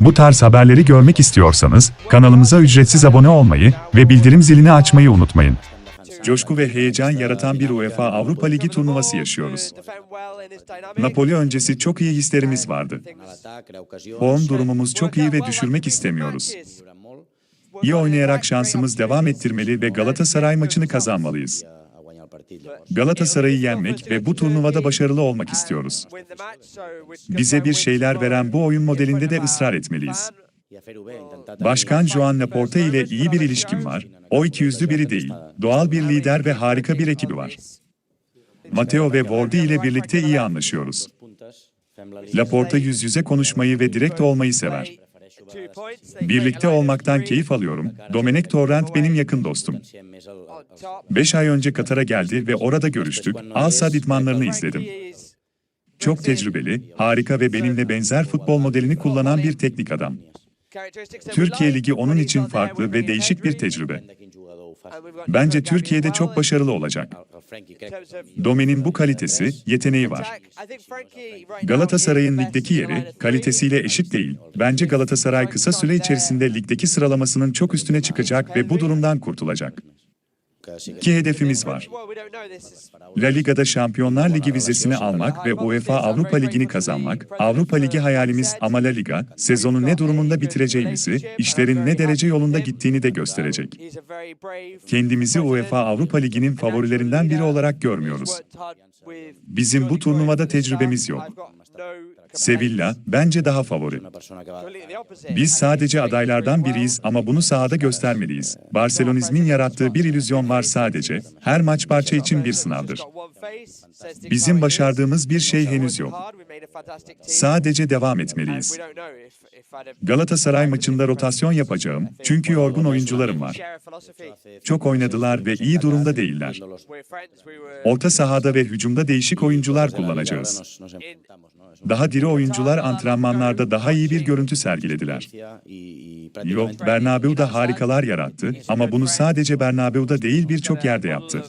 Bu tarz haberleri görmek istiyorsanız kanalımıza ücretsiz abone olmayı ve bildirim zilini açmayı unutmayın. Coşku ve heyecan yaratan bir UEFA Avrupa Ligi turnuvası yaşıyoruz. Napoli öncesi çok iyi hislerimiz vardı. Form durumumuz çok iyi ve düşürmek istemiyoruz. İyi oynayarak şansımız devam ettirmeli ve Galatasaray maçını kazanmalıyız. Galatasaray'ı yenmek ve bu turnuvada başarılı olmak istiyoruz. Bize bir şeyler veren bu oyun modelinde de ısrar etmeliyiz. Başkan Joan Laporta ile iyi bir ilişkim var. O ikiyüzlü biri değil. Doğal bir lider ve harika bir ekibi var. Matteo ve Vordi ile birlikte iyi anlaşıyoruz. Laporta yüz yüze konuşmayı ve direkt olmayı sever. Birlikte olmaktan keyif alıyorum. Domenek Torrent benim yakın dostum. 5 ay önce Katar'a geldi ve orada görüştük. Al Sadd idmanlarını izledim. Çok tecrübeli, harika ve benimle benzer futbol modelini kullanan bir teknik adam. Türkiye Ligi onun için farklı ve değişik bir tecrübe. Bence Türkiye'de çok başarılı olacak. Domen'in bu kalitesi, yeteneği var. Galatasaray'ın ligdeki yeri, kalitesiyle eşit değil. Bence Galatasaray kısa süre içerisinde ligdeki sıralamasının çok üstüne çıkacak ve bu durumdan kurtulacak. İki hedefimiz var. La Liga'da Şampiyonlar Ligi vizesini almak ve UEFA Avrupa Ligi'ni kazanmak, Avrupa Ligi hayalimiz ama La Liga, sezonu ne durumunda bitireceğimizi, işlerin ne derece yolunda gittiğini de gösterecek. Kendimizi UEFA Avrupa Ligi'nin favorilerinden biri olarak görmüyoruz. Bizim bu turnuvada tecrübemiz yok. Sevilla, bence daha favori. Biz sadece adaylardan biriyiz ama bunu sahada göstermeliyiz. Barcelonizmin yarattığı bir illüzyon var sadece. Her maç parça için bir sınavdır. Bizim başardığımız bir şey henüz yok. Sadece devam etmeliyiz. Galatasaray maçında rotasyon yapacağım çünkü yorgun oyuncularım var. Çok oynadılar ve iyi durumda değiller. Orta sahada ve hücumda değişik oyuncular kullanacağız. Daha diri oyuncular antrenmanlarda daha iyi bir görüntü sergilediler. Yo, Bernabeu'da harikalar yarattı ama bunu sadece Bernabeu'da değil birçok yerde yaptı.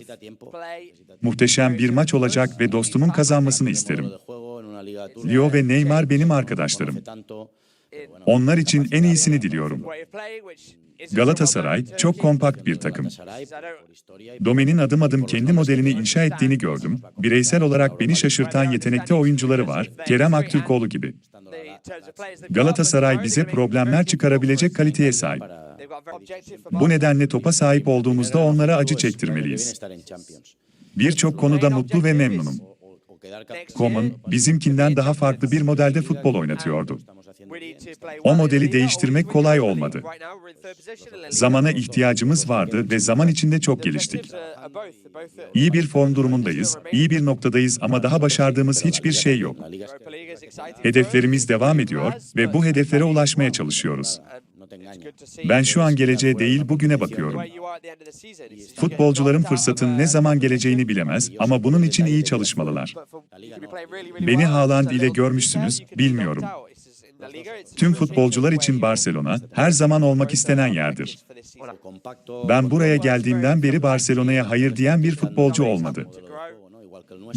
Muhteşem bir maç olacak ve dostumun kazanmasını isterim. Leo ve Neymar benim arkadaşlarım. Onlar için en iyisini diliyorum. Galatasaray çok kompakt bir takım. Domen'in adım adım kendi modelini inşa ettiğini gördüm. Bireysel olarak beni şaşırtan yetenekte oyuncuları var, Kerem Aktürkoğlu gibi. Galatasaray bize problemler çıkarabilecek kaliteye sahip. Bu nedenle topa sahip olduğumuzda onlara acı çektirmeliyiz. Birçok konuda mutlu ve memnunum. Coman, bizimkinden daha farklı bir modelde futbol oynatıyordu. O modeli değiştirmek kolay olmadı. Zamana ihtiyacımız vardı ve zaman içinde çok geliştik. İyi bir form durumundayız, iyi bir noktadayız ama daha başardığımız hiçbir şey yok. Hedeflerimiz devam ediyor ve bu hedeflere ulaşmaya çalışıyoruz. Ben şu an geleceğe değil bugüne bakıyorum. Futbolcuların fırsatın ne zaman geleceğini bilemez ama bunun için iyi çalışmalılar. Beni Haaland ile görmüşsünüz, bilmiyorum. Tüm futbolcular için Barcelona her zaman olmak istenen yerdir. Ben buraya geldiğimden beri Barcelona'ya hayır diyen bir futbolcu olmadı.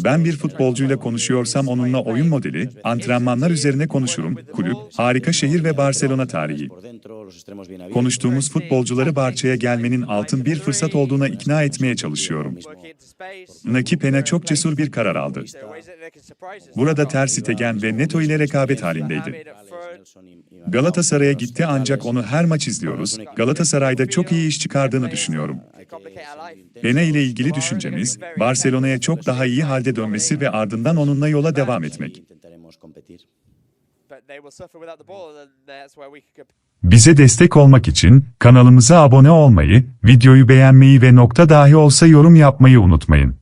Ben bir futbolcuyla konuşuyorsam onunla oyun modeli, antrenmanlar üzerine konuşurum, kulüp, harika şehir ve Barcelona tarihi. Konuştuğumuz futbolcuları Barça'ya gelmenin altın bir fırsat olduğuna ikna etmeye çalışıyorum. Naki Pena çok cesur bir karar aldı. Burada Ter Stegen ve Neto ile rekabet halindeydi. Galatasaray'a gitti ancak onu her maç izliyoruz. Galatasaray'da çok iyi iş çıkardığını düşünüyorum. Pena ile ilgili düşüncemiz, Barcelona'ya çok daha iyi halde dönmesi ve ardından onunla yola devam etmek. Bize destek olmak için kanalımıza abone olmayı, videoyu beğenmeyi ve nokta dahi olsa yorum yapmayı unutmayın.